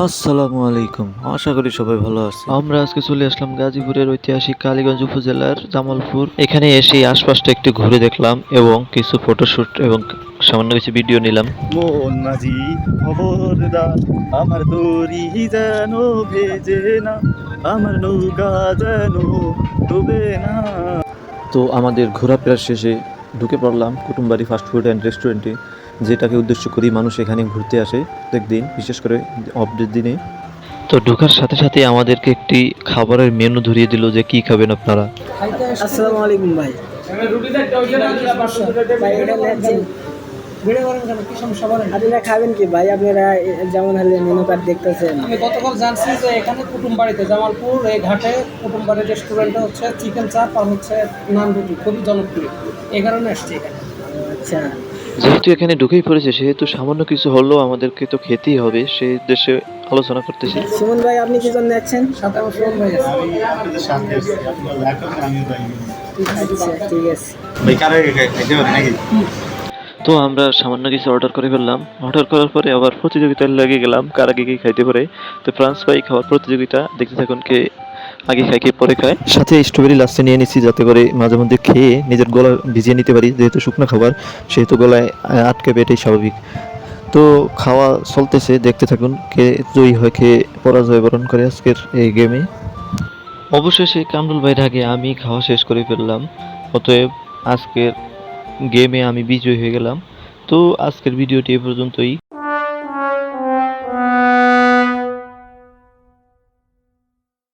আসসালামু আলাইকুম। আশা করি সবাই ভালো আছে আমরা আজকে চলে আসলাম গাজীপুরের ঐতিহাসিক কালীগঞ্জ উপজেলার জামালপুর। এখানে এসে আশপাশটা একটু ঘুরে দেখলাম এবং কিছু ফটোশুট এবং সামান্য কিছু ভিডিও নিলাম। মন মাঝি খবরদার আমার দড়ি যেন ভেজে না আমার নৌকা যেন ডুবে না। তো আমাদের ঘোরাফেরার শেষে ঢুকে পড়লাম কুটুমবাড়ি ফাস্টফুড অ্যান্ড রেস্টুরেন্টে যেটাকে উদ্দেশ্য করি মানুষ এখানে ঘুরতে আসে প্রত্যেকদিন বিশেষ করে অফডের দিনে। তো ঢোকার সাথে সাথে আমাদেরকে একটি খাবারের মেনু ধরিয়ে দিল যে কি খাবেন আপনারা? আসসালামু আলাইকুম ভাই। ভাই এটা লেখছেন আপনারা খাবেন কি ভাই? আপনারা যেমন হলে মেনু কার্ড দেখতেছেন। আমি গতকাল জানছি যে এখানে কুটুম বাড়িতে জামালপুর এই ঘাটে কুটুম বাড়ির রেস্টুরেন্টে হচ্ছে চিকেন চাপ আর হচ্ছে নান রুটি খুবই জনপ্রিয়। এই কারণে আসছি এখানে। আচ্ছা। যেহেতু এখানে ঢুকেই পড়েছে সেহেতু সামান্য কিছু হলেও আমাদেরকে তো খেতেই হবে সেই দেশে আলোচনা করতেছি। সুমন ভাই আপনি কি জন্য যাচ্ছেন? সাথে আমার ফোন হয়ে আচ্ছা ঠিক আছে। ভাই তো আমরা সামান্য কিছু অর্ডার করে ফেললাম। অর্ডার করার পরে আবার প্রতিযোগিতায় লেগে গেলাম কার আগে কি খাইতে পারে। তো ফ্রান্স পাই খাওয়ার প্রতিযোগিতা দেখতে থাকুন কে আগে খাই কে পরে খায় সাথে স্ট্রবেরি লাস্টে নিয়ে নিচ্ছি যাতে করে মাঝে মধ্যে খেয়ে নিজের গলা ভিজিয়ে নিতে পারি যেহেতু শুকনো খাবার সেহেতু গলায় আটকে পেটেই স্বাভাবিক। তো খাওয়া চলতেছে দেখতে থাকুন কে জয়ী হয় কে পরাজয় বরণ করে আজকের এই গেমে অবশেষে কামরুল ভাইয়ের আগে আমি খাওয়া শেষ করে ফেললাম অতএব আজকের গেমে আমি বিজয়ী হয়ে গেলাম। তো আজকের ভিডিওটি এ পর্যন্তই।